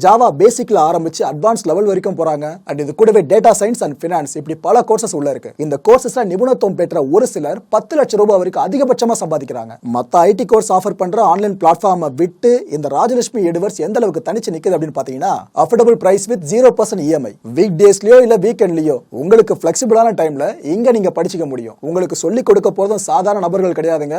Java பேசிக்ல ஆரம்பிச்சு advance level வரைக்கும் போறாங்க. அண்ட் இது கூடவே டேட்டா சயின்ஸ் அண்ட் ஃபினான்ஸ் இப்படி பல கோர்சஸ் உள்ள இருக்கு. இந்த கோர்சஸ்ல நிபுணத்துவம் பெற்ற ஒரு சிலர் பத்து லட்சம் ரூபாய் வரைக்கும் அதிகபட்சமா சம்பாதிக்கிறாங்க. மத்த ஐடி கோர்ஸ் ஆஃபர் பண்ற ஆன்லைன் பிளாட்ஃபார்மை விட்டு இந்த ராஜலட்சுமி எடுவர்ஸ் எந்த அளவுக்கு தனிச்சு நிக்குது அப்படின்னு பாத்தீங்கன்னா affordable price with zero percent EMI week டேஸ்லயோ இல்ல வீக்கெண்ட்லயோ உங்களுக்கு பிளெக்சிபிளான டைம்ல இங்க நீங்க படிச்சுக்க முடியும். உங்களுக்கு சொல்லிக் கொடுக்க போறதும் சாதாரண நபர்கள் கிடையாதுங்க.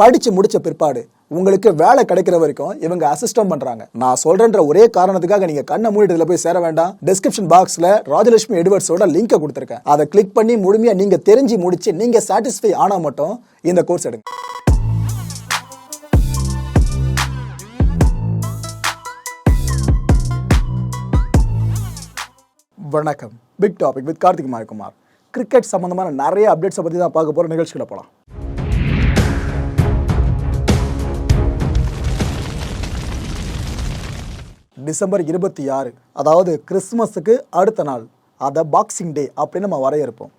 படிச்சு முடிச்ச பிற்பாடு உங்களுக்கு வேலை கிடைக்கிற வரைக்கும் இவங்க அசிஸ்டம் பண்றாங்க. நான் சொல்றேன்ற ஒரே காரணத்துக்காக நீங்க கண்ணை மூடிட்டு இதுல போய் சேர வேண்டாம். டிஸ்கிரிப்ஷன் பாக்ஸ்ல ராஜலட்சுமி எட்வர்ட்ஸோட லிங்கை கொடுத்துருக்கேன். அதை கிளிக் பண்ணி முழுமையா நீங்க தெரிஞ்சு முடிச்சு நீங்க சாட்டிஸ்ஃபை ஆனா மட்டும் இந்த கோர்ஸ் எடுங்க. வணக்கம். Big topic with Karthik Mayakumar cricket சம்பந்தமான நிறைய அப்டேட்ஸை பற்றி தான் பார்க்க போகிற நிகழ்ச்சிகளை போகலாம் டிசம்பர் இருபத்தி ஆறு அதாவது கிறிஸ்மஸுக்கு அடுத்த நாள் அதை பாக்ஸிங் டே அப்படின்னு நம்ம வரையறுப்போம்.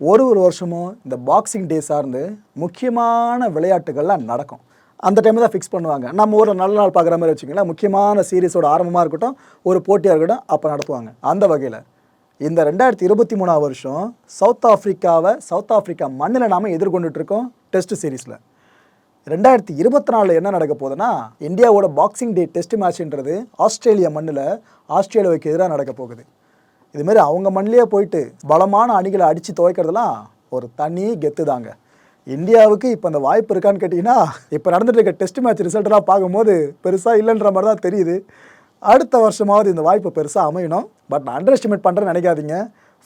ஒரு ஒரு வருஷமும் இந்த பாக்ஸிங் டே சார்ந்து முக்கியமான விளையாட்டுகள்லாம் நடக்கும். அந்த டைமில் தான் ஃபிக்ஸ் பண்ணுவாங்க. நம்ம ஊரில் நல்ல நாள் பார்க்குற மாதிரி வச்சுக்கோங்களேன். முக்கியமான சீரீஸோட ஆரம்பமாக இருக்கட்டும் ஒரு போட்டியாக இருக்கட்டும் அப்போ நடத்துவாங்க. அந்த வகையில். இந்த ரெண்டாயிரத்தி இருபத்தி மூணாவது வருஷம் சவுத் ஆஃப்ரிக்காவை சவுத் ஆஃப்ரிக்கா மண்ணில் நாம எதிர்கொண்டுட்டு இருக்கோம் டெஸ்ட் சீரீஸில் ரெண்டாயிரத்தி இருபத்தி நாலில் என்ன நடக்க போகுதுன்னா இந்தியாவோட பாக்ஸிங் டே டெஸ்ட் மேட்ச்ன்றது ஆஸ்திரேலியா மண்ணில் ஆஸ்திரேலியாவுக்கு எதிராக நடக்க போகுது. இதுமாரி அவங்க மண்ணிலே போயிட்டு பலமான அணிகளை அடித்து துவைக்கிறதுலாம் ஒரு தனி கெத்து தாங்க. இந்தியாவுக்கு இப்போ அந்த வாய்ப்பு இருக்கான்னு கேட்டிங்கன்னா இப்போ நடந்துட்டு இருக்க டெஸ்ட் மேட்ச் ரிசல்ட்டெல்லாம் பார்க்கும்போது பெருசாக இல்லைன்ற மாதிரி தான் தெரியுது. அடுத்த வருஷமாவது இந்த வாய்ப்பு பெருசாக அமையணும். பட் நான் அண்டர் எஸ்டிமேட் பண்ணுறேன்னு நினைக்காதீங்க.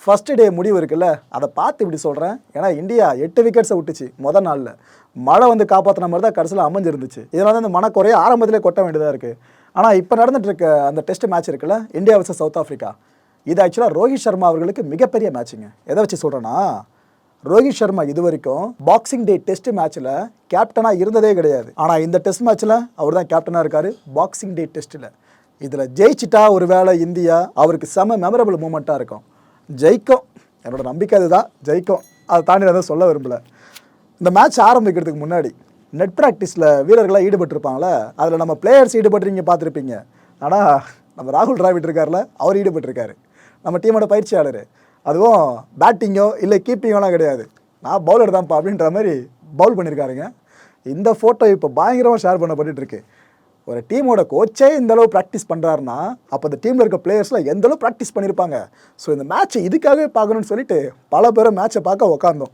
ஃபஸ்ட்டு டே முடிவு இருக்குல்ல அதை பார்த்து இப்படி சொல்கிறேன் ஏன்னா இந்தியா எட்டு விக்கெட்ஸை விட்டுச்சு மொதல் நாளில். மழை வந்து காப்பாற்றின மாதிரி தான் கடைசியில் அமைஞ்சிருந்துச்சு. இதனால தான் இந்த மனக்குறைய ஆரம்பத்திலே கொட்ட வேண்டியதாக இருக்குது ஆனால் இப்போ நடந்துட்டு இருக்க அந்த டெஸ்ட் மேட்ச் இருக்குல்ல இந்தியா வர்சஸ் சவுத் ஆஃப்ரிக்கா இது ஆக்சுவலாக ரோஹித் சர்மா அவர்களுக்கு மிகப்பெரிய மேட்சுங்க எதை வச்சு சொல்கிறேன்னா ரோஹித் சர்மா இது வரைக்கும் பாக்ஸிங் டே டெஸ்ட் மேட்ச்சில் கேப்டனாக இருந்ததே கிடையாது. ஆனால் இந்த டெஸ்ட் மேட்ச்சில் அவர் தான் கேப்டனாக இருக்கார் பாக்ஸிங் டே டெஸ்ட்டில் இதில் ஜெயிச்சிட்டா ஒரு வேளை இந்தியா அவருக்கு செம மெமரபிள் மூமெண்ட்டாக இருக்கும். ஜெயிக்கும். என்னோட நம்பிக்கை அதுதான். ஜெயிக்கும். அதை தாண்டி நான் சொல்ல விரும்பல. இந்த மேட்ச் ஆரம்பிக்கிறதுக்கு முன்னாடி நெட் ப்ராக்டிஸில் வீரர்களாக ஈடுபட்டிருப்பாங்களே அதில் நம்ம பிளேயர்ஸ் ஈடுபட்டுறீங்க பார்த்துருப்பீங்க. ஆனால் நம்ம ராகுல் டிராவிட் இருக்கார்ல அவர் ஈடுபட்டிருக்காரு. நம்ம டீமோட பயிற்சியாளர். அதுவும் பேட்டிங்கோ இல்லை கீப்பிங்கோலாம் கிடையாது. நான் பவுலர் தான்ப்பா அப்படின்ற மாதிரி பவுல் பண்ணியிருக்காருங்க இந்த ஃபோட்டோ இப்போ பயங்கரமாக ஷேர் பண்ணப்பட்டுருக்கு ஒரு டீமோட கோச்சே இந்த அளவு ப்ராக்டிஸ் பண்ணுறாருன்னா அப்போ அந்த டீமில் இருக்க பிளேயர்ஸ்லாம் எந்த அளவு ப்ராக்டிஸ் பண்ணியிருப்பாங்க ஸோ இந்த மேட்ச்சை இதுக்காகவே பார்க்கணும்னு சொல்லிட்டு பல பேரும் மேட்ச்சை பார்க்க உக்காந்தோம்.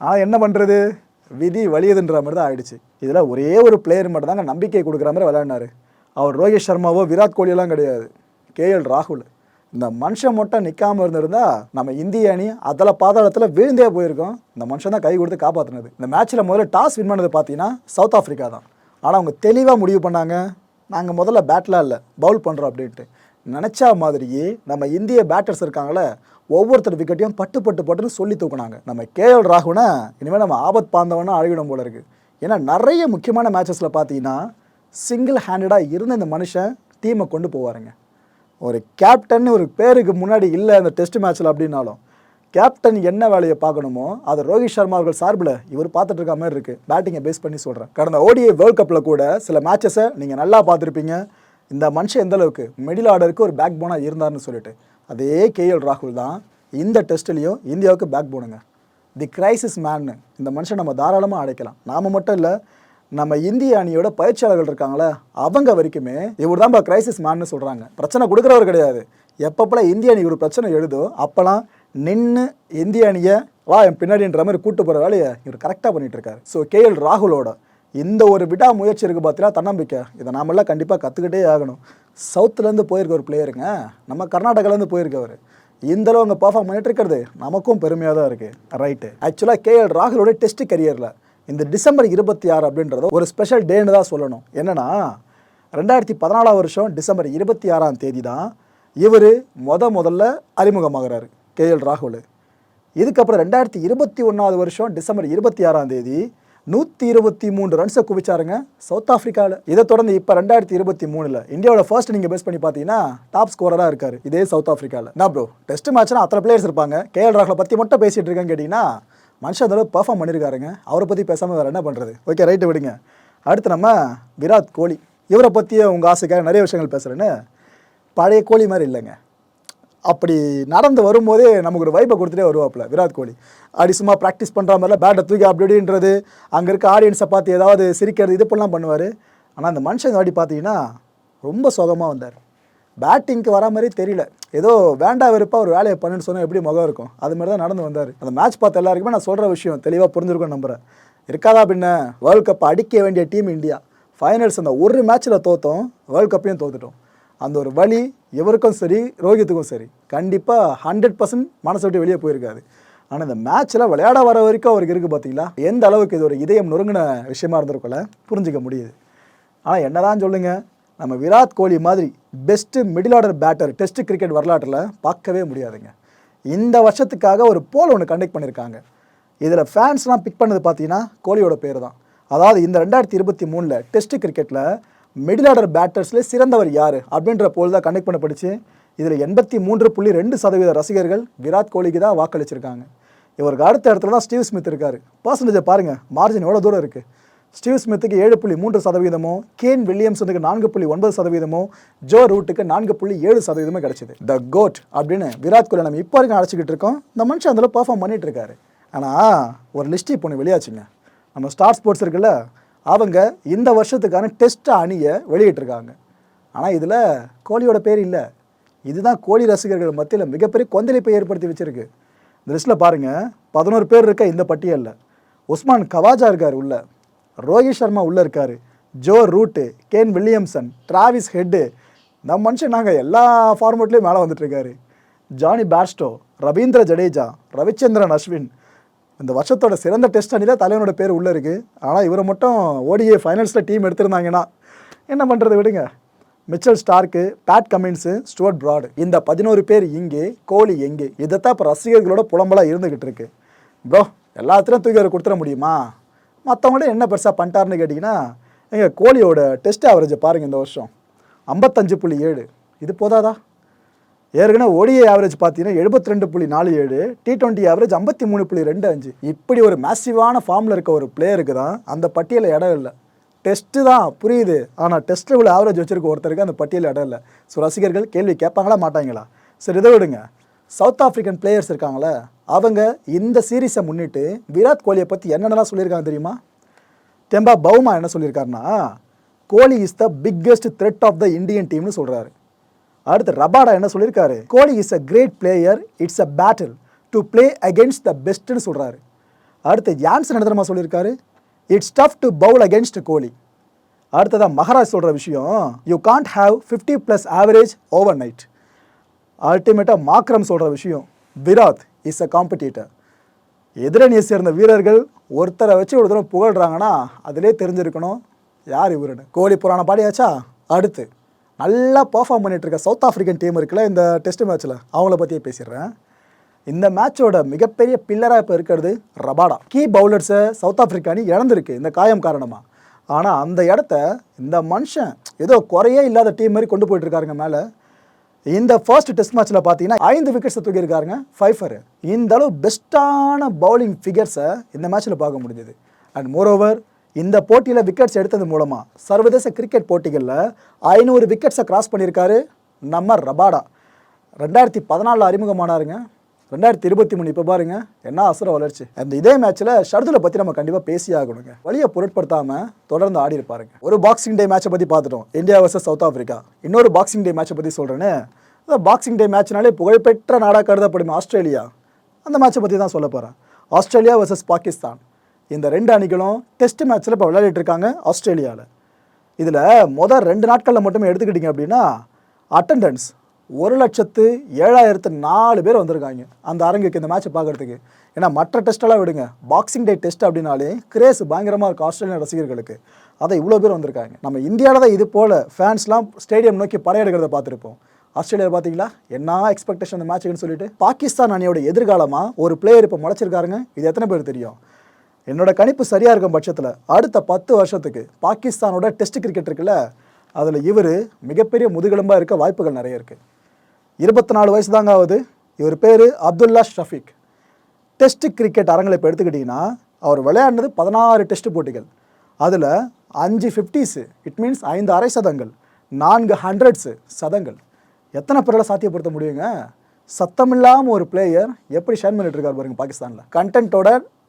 ஆனால் என்ன பண்ணுறது விதி வலியதுன்ற மாதிரி தான் ஆயிடுச்சு. இதில் ஒரே ஒரு பிளேயர் மட்டும் தாங்க நம்பிக்கை கொடுக்குற மாதிரி விளையாடினார். அவர் ரோஹித் சர்மாவோ விராட் கோலியெல்லாம் கிடையாது. கேஎல் ராகுல். இந்த மனுஷன் மட்டும் நிற்காமல் இருந்திருந்தா நம்ம இந்திய அணி அதில் பாதாளத்தில் விழுந்தே போயிருக்கோம். இந்த மனுஷன் தான் கை கொடுத்து காப்பாற்றினது இந்த மேட்ச்சில் முதல்ல டாஸ் வின் பண்ணது பார்த்தீங்கன்னா சவுத் ஆஃப்ரிக்கா தான். ஆனால் அவங்க தெளிவாக முடிவு பண்ணாங்க. நாங்கள் முதல்ல பேட்லாம் இல்லை பவுல் பண்ணுறோம் அப்படின்ட்டு. நினச்சா மாதிரியே நம்ம இந்திய பேட்டர்ஸ் இருக்காங்களே ஒவ்வொருத்தர் விக்கெட்டையும் பட்டு பட்டு பட்டுன்னு சொல்லி தூக்குனாங்க. நம்ம கேஎல் ராகுனை இனிமேல் நம்ம ஆபத் பாந்தவனா அழகிடும் போல இருக்குது ஏன்னா நிறைய முக்கியமான மேட்சஸில் பார்த்தீங்கன்னா சிங்கிள் ஹேண்டடாக இருந்த இந்த மனுஷன் டீமை கொண்டு போவாருங்க. ஒரு கேப்டன் ஒரு பேருக்கு முன்னாடி இல்லை அந்த டெஸ்ட் மேட்ச்சில் அப்படின்னாலும். கேப்டன் என்ன வேலையை பார்க்கணுமோ அதை ரோஹித் சர்மா அவர்கள் சார்பில் இவர் பார்த்துட்டு இருக்க மாதிரி இருக்குது பேட்டிங்கை பேஸ் பண்ணி சொல்கிறேன் கடந்த ஓடிஐ வேர்ல்ட் கப்பில் கூட சில மேட்சஸை நீங்கள் நல்லா பார்த்துருப்பீங்க. இந்த மனுஷன் எந்த அளவுக்கு? மிடில் ஆர்டருக்கு ஒரு பேக் போனாக இருந்தார்னு சொல்லிட்டு. அதே கேஎல் ராகுல் தான் இந்த டெஸ்ட்லேயும் இந்தியாவுக்கு பேக் போனுங்க தி கிரைசிஸ் மேன்னு இந்த மனுஷன் நம்ம தாராளமாக அழைக்கலாம் நாம் மட்டும் இல்லை நம்ம இந்திய அணியோட பயிற்சியாளர்கள் இருக்காங்களே அவங்க வரைக்குமே இவர் தான் கிரைசிஸ் மேன்னு சொல்கிறாங்க பிரச்சனை கொடுக்குறவர் கிடையாது. எப்பப்பெல்லாம் இந்திய அணி ஒரு பிரச்சனை எழுதோ அப்போல்லாம் நின்று இந்திய அணியை வா என் பின்னாடின்ற மாதிரி கூட்டு போகிற வேலையை இவர் கரெக்டாக பண்ணிட்டு இருக்காரு ஸோ கேஎல் ராகுலோட இந்த ஒரு விடா முயற்சி இருக்குது பார்த்தீங்கன்னா தன்னம்பிக்கை. இதை நாமெல்லாம் கண்டிப்பாக கற்றுக்கிட்டே ஆகணும். சவுத்துலேருந்து போயிருக்க ஒரு பிளேயருங்க நம்ம கர்நாடகாலேருந்து போயிருக்கவர் இந்த அளவு அவங்க பர்ஃபார்ம் பண்ணிட்டு இருக்கிறது நமக்கும் பெருமையாக தான் இருக்குது ரைட்டு ஆக்சுவலாக கேஎல் ராகுலோட டெஸ்ட் கரியரில் இந்த டிசம்பர் இருபத்தி ஆறு அப்படின்றத ஒரு ஸ்பெஷல் டேன்னு தான் சொல்லணும். என்னன்னா ரெண்டாயிரத்தி பதினாலாம் வருஷம் டிசம்பர் இருபத்தி ஆறாம் தேதி தான் இவர் முத முதல்ல அறிமுகமாகிறாரு. கேஎல் ராகுல். இதுக்கப்புறம் ரெண்டாயிரத்தி இருபத்தி ஒன்றாவது வருஷம் டிசம்பர் இருபத்தி ஆறாம் தேதி நூற்றி இருபத்தி மூணு ரன்ஸை குவிச்சாருங்க சவுத் ஆஃப்ரிக்காவில் இதை தொடர்ந்து இப்போ ரெண்டாயிரத்தி இருபத்தி மூணில் இந்தியாவோட ஃபர்ஸ்ட் நீங்கள் பேஸ் பண்ணி பார்த்தீங்கன்னா டாப் ஸ்கோரராக இருக்கார். இதே சவுத் ஆஃப்ரிக்காவில் நான் ப்ரோ டெஸ்ட் மேட்ச்னா அத்தனை பிளேயர்ஸ் இருப்பாங்க. கேஎல் ராகுலை பற்றி மட்டும் பேசிகிட்டு இருக்கேன்னு கேட்டிங்கன்னா மனுஷன் அந்த அளவு பெர்ஃபார்ம் பண்ணியிருக்காருங்க அவரை பற்றி பேசாமல் வேறு என்ன பண்ணுறது ஓகே ரைட்டு விடுங்க. அடுத்து நம்ம விராட் கோலி. இவரை பற்றியே உங்கள் ஆசைக்காக நிறைய விஷயங்கள் பேசுகிறேன்னு பழைய கோழி மாதிரி இல்லைங்க. அப்படி நடந்து வரும்போதே நமக்கு ஒரு வைப்பை கொடுத்துட்டே வருவாப்புல. விராட் கோலி. அப்படி சும்மா ப்ராக்டிஸ் பண்ணுற மாதிரிலாம் பேட்டை தூக்கி அப்படி அங்கே இருக்க ஆடியன்ஸை பார்த்து ஏதாவது சிரிக்கிறது இது பண்ணலாம் பண்ணுவார். ஆனால் அந்த மனுஷன் வாடி பார்த்தீங்கன்னா ரொம்ப சுகமாக வந்தார். பேட்டிங்க்கு வர மாதிரி தெரியல. ஏதோ வேண்டா வெறுப்பா ஒரு வேலையை பண்ணுன்னு சொன்னால் எப்படி முகம் இருக்கும்? அது மாதிரி தான் நடந்து வந்தார். அந்த மேட்ச் பார்த்த எல்லாருக்குமே நான் சொல்கிற விஷயம் தெளிவாக புரிஞ்சிருக்கோம் நம்புகிறேன் இருக்காதா பின்ன? வேர்ல்டு கப் அடிக்க வேண்டிய டீம் இந்தியா ஃபைனல்ஸ் அந்த ஒரு மேட்ச்சில் தோத்தோம் வேர்ல்ட் கப்பையும் தோத்துட்டோம். அந்த ஒரு வழி இவருக்கும் சரி ரோஹித்துக்கும் சரி கண்டிப்பாக ஹண்ட்ரட் பர்சன்ட் மனசை விட்டு வெளியே போயிருக்காது. ஆனால் இந்த மேட்ச்சில் விளையாட வர வரைக்கும் அவருக்கு இருக்குது பார்த்தீங்களா எந்த அளவுக்கு இது ஒரு இதயம் நொறுங்கின விஷயமா இருந்திருக்கும்ல புரிஞ்சிக்க முடியுது. ஆனால் என்னதான் சொல்லுங்கள் நம்ம விராட் கோலி மாதிரி best middle order batter test cricket வரலாற்றில் பார்க்கவே முடியாதுங்க. இந்த வருஷத்துக்காக ஒரு போல் ஒன்று கண்டக்ட் பண்ணியிருக்காங்க இதில் ஃபேன்ஸ்லாம் பிக் பண்ணது பார்த்தீங்கன்னா கோலியோட பேர் தான் அதாவது இந்த ரெண்டாயிரத்தி இருபத்தி மூணில் டெஸ்ட் கிரிக்கெட்டில் மிடில் ஆர்டர் பேட்டர்ஸில் சிறந்தவர் யார்? அப்படின்ற போல் தான் கண்டக்ட் பண்ணப்படுச்சு இதில் எண்பத்தி மூன்று புள்ளி ரெண்டு சதவீத ரசிகர்கள் விராட் கோலிக்கு தான் வாக்களிச்சிருக்காங்க. இவருக்கு அடுத்த இடத்துல தான் ஸ்டீவ் ஸ்மித் இருக்கார். பர்சன்டேஜை பாருங்கள் மார்ஜின் எவ்வளோ தூரம் இருக்குது ஸ்டீவ் ஸ்மித்துக்கு ஏழு புள்ளி மூன்று சதவீதமும் கேன் வில்லியம்ஸனுக்கு நான்கு புள்ளி ஒன்பது சதவீதமும் ஜோ ரூட்டுக்கு நான்கு புள்ளி ஏழு சதவீதமும் கிடைச்சிது. த கோட் அப்படின்னு விராட் கோலி நம்ம இப்போ வரைக்கும் அழைச்சிக்கிட்டு இருக்கோம். இந்த மனுஷன் அதில் பர்ஃபார்ம் பண்ணிகிட்டு இருக்காரு. ஆனால் ஒரு லிஸ்ட்டு இப்போ ஒன்று வெளியாச்சுங்க. நம்ம ஸ்டார் ஸ்போர்ட்ஸ் இருக்குல்ல அவங்க இந்த வருஷத்துக்கான டெஸ்ட் அணியை வெளியிட்டிருக்காங்க. ஆனால் இதில் கோலியோட பேர் இல்லை. இதுதான் கோலி ரசிகர்கள் மத்தியில் மிகப்பெரிய கொந்தளிப்பை ஏற்படுத்தி வச்சுருக்கு. இந்த லிஸ்ட்டில் பாருங்கள் பதினோரு பேர் இருக்க இந்த பட்டியலில். உஸ்மான் கவாஜா இருக்கார் உள்ள. ரோஹித் சர்மா உள்ளே இருக்கார். Joe Root Kane Williamson Travis Head. நம்ம மனுஷன் நாங்கள் எல்லா ஃபார்மேட்லேயும் மேலே வந்துட்டுருக்காரு ஜானி பேர்ஸ்டோ ரவீந்திர ஜடேஜா ரவிச்சந்திரன் அஸ்வின் இந்த வருஷத்தோட சிறந்த டெஸ்ட் அணியில் தலைவனோட பேர் உள்ளே இருக்குது ஆனால் இவரை மட்டும் ஓடிஏ ஃபைனல்ஸில் டீம் எடுத்திருந்தாங்கன்னா என்ன பண்ணுறது விடுங்க. Mitchell Starc Pat Cummins Stuart Broad இந்த பதினோரு பேர் இங்கே கோலி எங்கே இதைத்தான் இப்போ ரசிகர்களோட புலம்பலாக இருந்துக்கிட்டு இருக்கு. ப்ரோ எல்லாத்துலையும் தூக்கி அவர் கொடுத்துட முடியுமா? மற்றவங்கள என்ன பெருசாக பண்ணிட்டாருன்னு கேட்டிங்கன்னா எங்கள் கோலியோட டெஸ்ட் ஆவரேஜை பாருங்கள் இந்த வருஷம். ஐம்பத்தஞ்சு புள்ளி ஏழு. இது போதாதா? ஏற்கனவே ஒடிஏ ஆவரேஜ் பார்த்தீங்கன்னா எழுபத்தி ரெண்டு புள்ளி நாலு ஏழு டி டுவெண்ட்டி ஆவரேஜ் ஐம்பத்தி மூணு புள்ளி ரெண்டு அஞ்சு. இப்படி ஒரு மேசிவான ஃபார்மில் இருக்க ஒரு பிளேயருக்கு தான் அந்த பட்டியலில் இடம் இல்லை. டெஸ்ட்டு தான் புரியுது. ஆனால் டெஸ்ட்டில் உள்ள ஆவரேஜ் வச்சிருக்க ஒருத்தருக்கு அந்த பட்டியலில் இடம் இல்லை. ஸோ ரசிகர்கள் கேள்வி கேட்பாங்களா மாட்டாங்களா? சரி இதை விடுங்க. சவுத் ஆஃப்ரிக்கன் பிளேயர்ஸ் இருக்காங்களே அவங்க இந்த சீரீஸை முன்னிட்டு விராட் கோலியை பற்றி என்னென்னலாம் சொல்லியிருக்காங்க தெரியுமா? தெம்பா பவுமா என்ன சொல்லியிருக்காருன்னா Kohli is the biggest threat of the Indian டீம்னு சொல்கிறாரு அடுத்து ரபாடா என்ன சொல்லியிருக்காரு? Kohli is a great player it's a battle to play against the பெஸ்ட்னு சொல்கிறாரு அடுத்து ஜான்சன் என்ன தெரியுமா சொல்லியிருக்காரு? It's tough to bowl against Kohli. அடுத்ததான் மகாராஜ் சொல்கிற விஷயம் you can't have fifty plus average overnight அல்டிமேட்டாக மாக்ரம் சொல்கிற விஷயம் விராத் இஸ் அ காம்படிட்டர் எதிரணியை சேர்ந்த வீரர்கள் ஒருத்தரை வச்சு ஒரு தடவை புகழ்றாங்கன்னா அதிலே தெரிஞ்சிருக்கணும் யார் இவருன்னு. கோலி புராணம் பாடியாச்சா? அடுத்து நல்லா பர்ஃபார்ம் பண்ணிட்டு இருக்க சவுத் ஆஃப்ரிக்கன் டீம் இருக்குல்ல இந்த டெஸ்ட் மேட்ச்சில் அவங்கள பற்றியே பேசிடுறேன். இந்த மேட்சோட மிகப்பெரிய பில்லராக இப்போ இருக்கிறது ரபாடா கீ பவுலர்ஸை சவுத் ஆஃப்ரிக்கா அணி இழந்திருக்கு இந்த காயம் காரணமாக ஆனால் அந்த இடத்த இந்த மனுஷன் ஏதோ குறையே இல்லாத டீம் மாதிரி கொண்டு போயிட்டுருக்காருங்க மேலே. இந்த ஃபர்ஸ்ட் டெஸ்ட் மேட்ச்சில் பார்த்தீங்கன்னா ஐந்து விக்கெட்ஸை தூக்கியிருக்காருங்க ஃபைஃபர் இந்த அளவு பெஸ்ட்டான பவுலிங் ஃபிகர்ஸை இந்த மேட்ச்சில் பார்க்க முடிஞ்சது. அண்ட் மோரோவர் இந்த போட்டியில் விக்கெட்ஸ் எடுத்தது மூலமாக சர்வதேச கிரிக்கெட் போட்டிகளில் ஐநூறு விக்கெட்ஸை கிராஸ் பண்ணியிருக்காரு நம்ம ரபாடா. ரெண்டாயிரத்தி பதினாலில் அறிமுகமானாருங்க. ரெண்டாயிரத்தி இருபத்தி மூணு இப்போ பாருங்க என்ன அசுர வளர்ச்சி. அந்த இதே மேட்ச்சில் ஷர்துல பற்றி நம்ம கண்டிப்பாக பேசி ஆகணுங்க. வழியை பொருட்படுத்தாமல் தொடர்ந்து ஆடி இருப்பாருங்க. ஒரு பாக்ஸிங் டே மேட்சை பற்றி பார்த்துட்டோம். இந்தியா வர்சஸ் சவுத் ஆஃப்ரிக்கா இன்னொரு பாக்ஸிங் டே மேட்சை பற்றி சொல்கிறேன்னு பாக்ஸிங் டே மேட்ச்னாலே புகழ்பெற்ற நாடாக கருதப்படும் ஆஸ்திரேலியா. அந்த மேட்சை பற்றி தான் சொல்ல போகிறேன் ஆஸ்திரேலியா வர்சஸ் பாகிஸ்தான். இந்த ரெண்டு அணிகளும் டெஸ்ட் மேட்ச்சில் இப்போ விளையாடிட்டு இருக்காங்க ஆஸ்திரேலியாவில் இதில் முதல் ரெண்டு நாட்களில் மட்டுமே எடுத்துக்கிட்டிங்க அப்படின்னா அட்டண்டன்ஸ் ஒரு லட்சத்து ஏழாயிரத்து நாலு பேர் வந்திருக்காங்க அந்த அரங்குக்கு இந்த மேட்ச்சை பார்க்கறதுக்கு. ஏன்னா மற்ற டெஸ்ட்டெல்லாம் விடுங்க. பாக்ஸிங் டே டெஸ்ட் அப்படின்னாலே கிரேஸ் பயங்கரமாக இருக்கும் ஆஸ்திரேலியா ரசிகர்களுக்கு. அதை இவ்வளோ பேர் வந்திருக்காங்க. நம்ம இந்தியாவில் தான் இது போல் ஃபேன்ஸ்லாம் ஸ்டேடியம் நோக்கி படையெடுக்கிறத பார்த்துருப்போம். ஆஸ்திரேலியா பார்த்தீங்களா? என்ன எக்ஸ்பெக்டேஷன் அந்த மேட்ச்சுக்குன்னு சொல்லிட்டு பாகிஸ்தான் அணியோட எதிர்காலமாக ஒரு பிளேயர் இப்போ முளைச்சிருக்காருங்க. இது எத்தனை பேர் தெரியும்? என்னோட கணிப்பு சரியாக இருக்கும் பட்சத்தில் அடுத்த பத்து வருஷத்துக்கு பாகிஸ்தானோட டெஸ்ட் கிரிக்கெட் இருக்குல்ல அதில் இவர் மிகப்பெரிய முதுகெலும்பாக இருக்க வாய்ப்புகள் நிறைய இருக்குது இருபத்தி நாலு வயசு தாங்க ஆகுது. இவர் பேர் அப்துல்லா ஷஃபிக். டெஸ்ட் கிரிக்கெட் அரங்கில் இப்போ எடுத்துக்கிட்டிங்கன்னா அவர் விளையாடினது பதினாறு டெஸ்ட் போட்டிகள். அதில் அஞ்சு ஃபிஃப்டிஸு இட் மீன்ஸ் ஐந்து அரை சதங்கள் நான்கு ஹண்ட்ரட்ஸு சதங்கள். எத்தனை பேரால் சாத்தியப்படுத்த முடியுங்க? சத்தமில்லாமல் ஒரு பிளேயர் எப்படி ஷேர் பண்ணிட்டு பாருங்க பாகிஸ்தானில். கண்டென்ட்டோட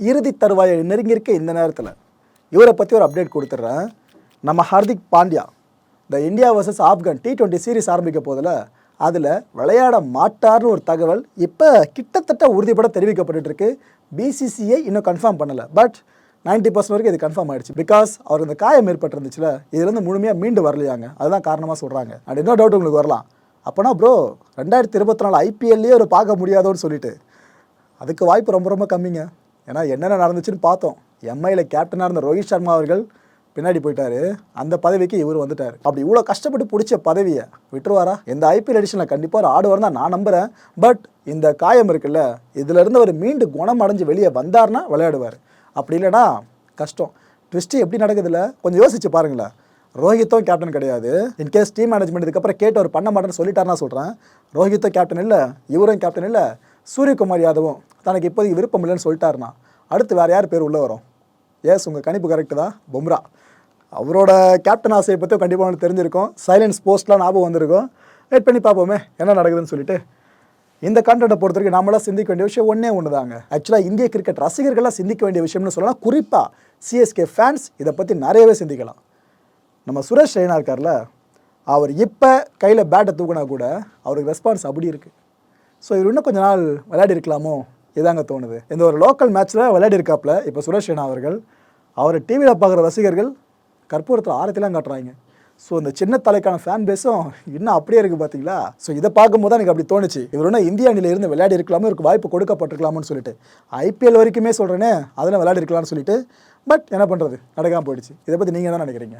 இறுதி தருவாயை நெருங்கியிருக்க இந்த நேரத்தில். இவரை பற்றி ஒரு அப்டேட் கொடுத்துட்றேன் நம்ம ஹார்திக் பாண்டியா இந்த India versus Afghan T twenty series ஆரம்பிக்க போதில் அதில் விளையாட மாட்டார்னு ஒரு தகவல் இப்போ கிட்டத்தட்ட உறுதிப்பட தெரிவிக்கப்பட்டுருக்கு பிசிசிஐ இன்னும் கன்ஃபார்ம் பண்ணலை. பட் 90% பர்சன்ட் வரைக்கும் இது கன்ஃபார்ம் ஆயிடுச்சு. பிகாஸ் அவருக்கு இந்த காயம் ஏற்பட்டிருந்துச்சுல இதுலேருந்து முழுமையாக மீண்டு வரலையாங்க. அதுதான் காரணமாக சொல்கிறாங்க அண்ட் இன்னொரு டவுட் உங்களுக்கு வரலாம். அப்போனா ப்ரோ ரெண்டாயிரத்தி இருபத்தி நாலு ஐபிஎல்லையே ஒரு பார்க்க முடியாதோன்னு சொல்லிட்டு. அதுக்கு வாய்ப்பு ரொம்ப ரொம்ப கம்மிங்க. ஏன்னா என்னென்ன நடந்துச்சுன்னு பார்த்தோம். எம்ஐயில் கேப்டனாக இருந்த ரோஹித் சர்மா அவர்கள் பின்னாடி போயிட்டாரு. அந்த பதவிக்கு இவர் வந்துட்டார். அப்படி இவ்வளோ கஷ்டப்பட்டு பிடிச்ச பதவியை விட்டுருவாரா? இந்த ஐபிஎல் எடிஷனில் கண்டிப்பாக ஒரு ஆடுவார் தான் நான் நம்புகிறேன் பட் இந்த காயம் இருக்குல்ல இதிலிருந்து அவர் மீண்டு குணம் அடைஞ்சு வெளியே வந்தார்னா விளையாடுவார். அப்படி இல்லைன்னா கஷ்டம். ட்விஸ்ட்டு எப்படி நடக்குதுல்ல? கொஞ்சம் யோசிச்சு பாருங்களேன். ரோஹித்தும் கேப்டன் கிடையாது. இன்கேஸ் டீம் மேனேஜ்மெண்ட் இதுக்கப்புறம் கேட்டு அவர் பண்ண மாட்டேன்னு சொல்லிட்டாருன்னா சொல்கிறேன் ரோஹித்தும் கேப்டன் இல்லை இவரும் கேப்டன் இல்லை சூரியகுமார் யாதவும் தனக்கு இப்போதைக்கு விருப்பம் இல்லைன்னு சொல்லிட்டாருனா அடுத்து வேறு யார் பேர் உள்ளே வரும்? எஸ் உங்கள் கணிப்பு கரெக்டு தான் பும்ரா. அவரோட கேப்டன் ஆசையை பற்றி கண்டிப்பாக உங்களுக்கு தெரிஞ்சிருக்கும். சைலன்ஸ் போஸ்ட்லாம் ஞாபகம் வந்திருக்கும். வெயிட் பண்ணி பார்ப்போமே என்ன நடக்குதுன்னு சொல்லிட்டு. இந்த கண்டென்ட்டை பொறுத்த வரைக்கும் நாமெல்லாம் சிந்திக்க வேண்டிய விஷயம் ஒன்றே ஒன்று தாங்க ஆக்சுவலாக இந்திய கிரிக்கெட் ரசிகர்களாக சிந்திக்க வேண்டிய விஷயம்னு சொல்லலாம். குறிப்பாக சிஎஸ்கே ஃபேன்ஸ் இதை பற்றி நிறையவே சிந்திக்கலாம். நம்ம சுரேஷ் ரெய்னா இருக்கார்ல அவர் இப்போ கையில் பேட்டை தூக்குனா கூட அவருக்கு ரெஸ்பான்ஸ் அப்படி இருக்குது ஸோ இவர் இன்னும் கொஞ்ச நாள் விளையாடி இருக்கலாமோ? இதாங்க தோணுது. இந்த ஒரு லோக்கல் மேட்ச்சில் விளையாடி இருக்காப்புல இப்போ சுரேஷ் ரெய்னா அவர்கள் அவரை டிவியில் பார்க்குற ரசிகர்கள் கற்பூரத்தில் ஆரத்திலாம் காட்டுறாங்க. ஸோ இந்த சின்ன தலைக்கான ஃபேன் பேஸும் இன்னும் அப்படியே இருக்குது பார்த்தீங்களா ஸோ இதை பார்க்கும்போது தான் எனக்கு அப்படி தோணுச்சு. இவர் ஒன்றும் இந்திய அணியிலிருந்து விளையாடி இருக்கலாமோ? இவருக்கு வாய்ப்பு கொடுக்கப்பட்டிருக்கலாம்னு சொல்லிட்டு. ஐபிஎல் வரைக்குமே சொல்கிறேனே அதில் விளையாடி இருக்கலாம்னு சொல்லிட்டு. பட் என்ன பண்ணுறது நடக்காமல் போயிடுச்சு. இதை பற்றி நீங்கள் என்ன நினைக்கிறீங்க?